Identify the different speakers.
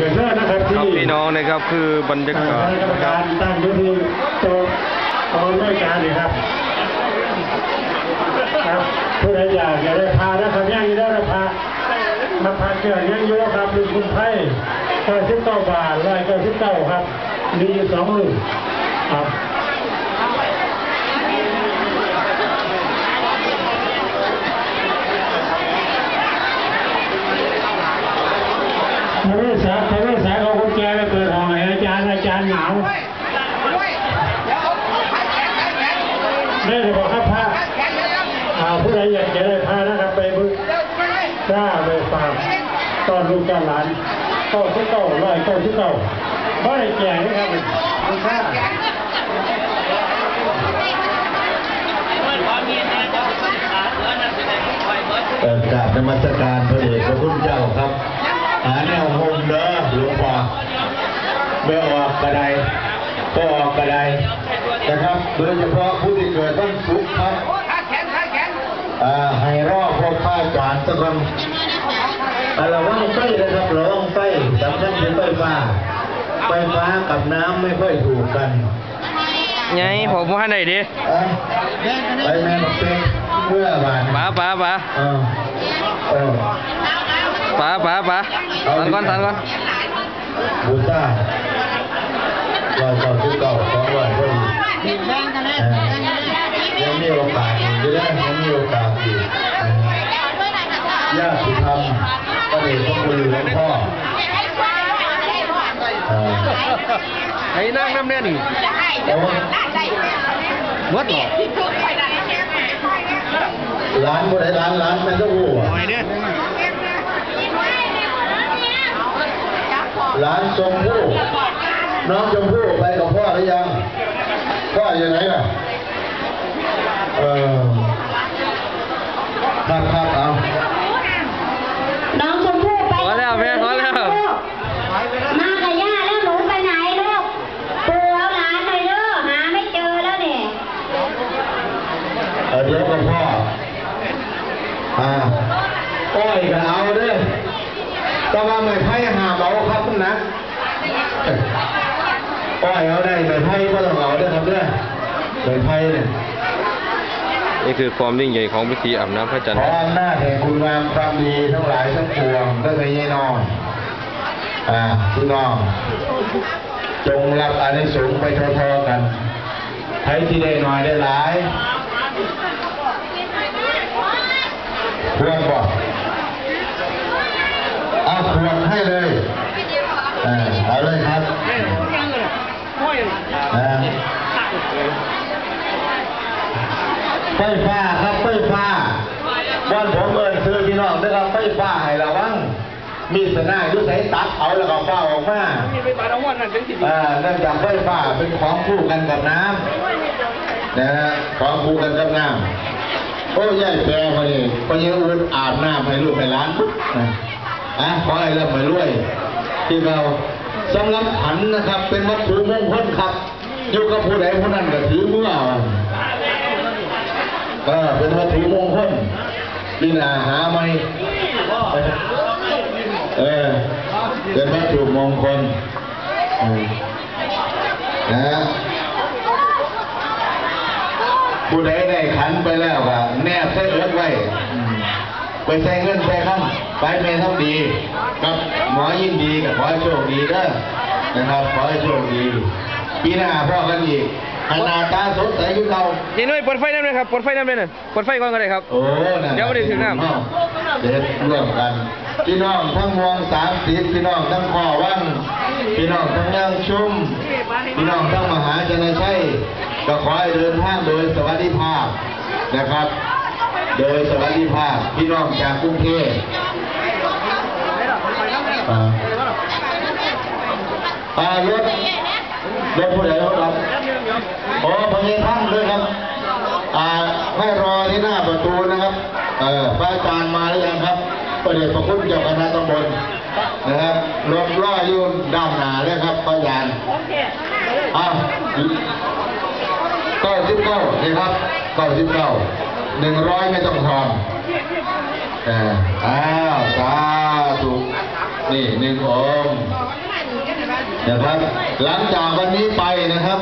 Speaker 1: กันเด้อนะครับ
Speaker 2: ค
Speaker 1: ที่
Speaker 2: รับพี่น้องนะครับคือบรรยากาศ
Speaker 1: กรรม
Speaker 2: นะครั
Speaker 1: กา
Speaker 2: บ
Speaker 1: รตั้งอยู่ที่โต๊ะกองด้วยการนี่ครับครับผู้ใดอยากจะได้พานะครับย่างนี้ได้นะพามาพาเกิดย่างอยูครับลุงคุณไพ่ร้อยสิบเก้าบาทร้อยเก้าสิบเก้าครับมีอยู่สองหนึ่งครับทวีสาทวีสาเอากุญแจไปเปิดห้องให้อาจารย์อาจารย์เหงาได้เลยบอกครับพระอาผู้ใดอยากจะได้พานะครับไปบึกกล้าไปฝากตอนลูกตอนหลานเก้าสิบเก้าร้อยเก้าสิบเก้าไม่ได้แก่นะครับคุณค่า
Speaker 3: เอ่อกราบนมัสการพระเดชพระคุณเจ้าครับ หาแนวโฮมเด้อหลวงพ่อ ไม่ออกกระไดก็ออกกระไดนะครับ โดยเฉพาะผู้ที่เกิดต้นสุขครับอ่าให้รอพวกข้าจานสักคนอ่าระวังไฟนะครับระวังไฟสำคัญคือไฟฟ้า ไฟฟ้ากับน้ำไม่ค่อยถูกกัน
Speaker 2: ไงผมว่าไหนดิ
Speaker 3: อะไปแม่เป็นเมื่อบาน
Speaker 2: ป๋าป๋าป๋า
Speaker 3: เออเออ
Speaker 2: ป๋าป๋าป๋าตันก่อนตันก่อน
Speaker 3: บูซ่า ร้อยเก้าสิบเก้าสองร้อยก็ดีเออยังมีโอกาสอยู่เรื่อยยังมีโอกาสอยู่ญาติธรรมก็เดชพระคุณหลวงพ่อเออ
Speaker 2: ไอ้นั่งน้ำเนี่ยนี่
Speaker 3: ว่า
Speaker 2: หมดหรอ
Speaker 3: ร้านบ่ได้ร้านร้านแม่ต้องรู้อะ
Speaker 2: หน่อยเนี่ย
Speaker 3: ร้านชมพู่ น้องชมพู่ไปกับพ่อหรือยัง พ่ออยู่ไหนล่ะ เออครับครับเอา
Speaker 4: น้องชมพู่ไป
Speaker 2: ขอแล้วแม่ขอแล้ว
Speaker 4: มากับย่าแล้วหนูไปไหนลูกปู่เอาหลานหน่อยเด้อหาไม่เจอแล้วเนี่ย
Speaker 3: เออเดี๋ยวกับพ่อ อ่าอ้อยก็เอาเด้อแต่ว่าไม่ไพ่หาเบาครับคุณนะ อ้อยเอาได้ไม่ไพ่ก็ต้องเอาเด้อครับเด้อไม่ไพ่เนี่ย
Speaker 2: นี่คือความยิ่งใหญ่ของพิธีอาบน้ำพระจันท
Speaker 3: ข
Speaker 2: ร์
Speaker 3: ออำนาจแห่งคุณงามความดีทั้งหลายทั้งปวงได้ไปยี่น้องอ่าพี่น้องจงรับอานิสงส์ไปทอๆกันใครที่ได้น้อยได้หลายเพื่อนบอกเอาขวดให้เลยอ่าเอาเลยครับ อ่าไฟฟ้าครับไฟฟ้าบ้านผมเอินซื้อพี่น้องนะครับไฟฟ้าให้ระวังมีสนายุสัยตัดเอาแล้วก็ฟ้าออกมาอ่าเนื่องจากไฟฟ้าเป็นของคู่กันกับน้ำนะฮะของคู่กันกับน้ำโอ้ยายแปรมาดิพอยังอุ่นอาบน้ำให้ลูกให้หลานนะอะขอให้ร่ำให้รวยที่เรา สำหรับขันนะครับ เป็นวัตถุมงคลครับอยู่กับผู้ใดผู้นั้นก็ถือเมื่อเออเป็นวัตถุมงคลพี่นาหาไหมเออเป็นวัตถุมงคลนะผู้ใดได้ขันไปแล้วก็แนบใส่เอิดไว้อืม ไปใส่เงินใส่คำไปเมทำดีกับหมอยินดีกับขอให้โชคดีเด้อนะครับขอให้โชคดี ปีหน้าพ่อกันอีกให้หน้าตาสดใสขึ้นเรา
Speaker 2: นี่หน่อยเปิดไฟน้ำเลยครับเปิดไฟน้ำเลยน่ะเปิดไฟก่อนก็ได้ครับ
Speaker 3: โอ้นั่น
Speaker 2: เดี๋ยวไม่ได้ถึงน้ำ
Speaker 3: เด็ดร่วมกันพี่น้องทั้งมวงสามสิบพี่น้องทั้งข้อวังพี่น้องทั้งย่างชุ่มพี่น้องทั้งมหาชนชัยก็ขอให้เดินทางโดยสวัสดิภาพนะครับ โดยสวัสดิภาพพี่น้องจากกรุงเทพอ่าอ่ารถรถผู้ใดรถครับโอ้พญาท่านด้วยครับอ่าให้รอที่หน้าประตูนะครับ เออพระอาจารย์มาหรือยังครับประเดชพระคุณเจ้าคณะตำบลนะครับรถล่ออยู่ด้านหน้าเลยครับพระอาจารย์อ้าวเก้าสิบเก้านี่ครับเก้าสิบเก้า หนึ่งร้อยไม่ต้องทอนอ้าวสาธุนี่หนึ่งองค์นะครับ หลังจากวันนี้ไปนะครับ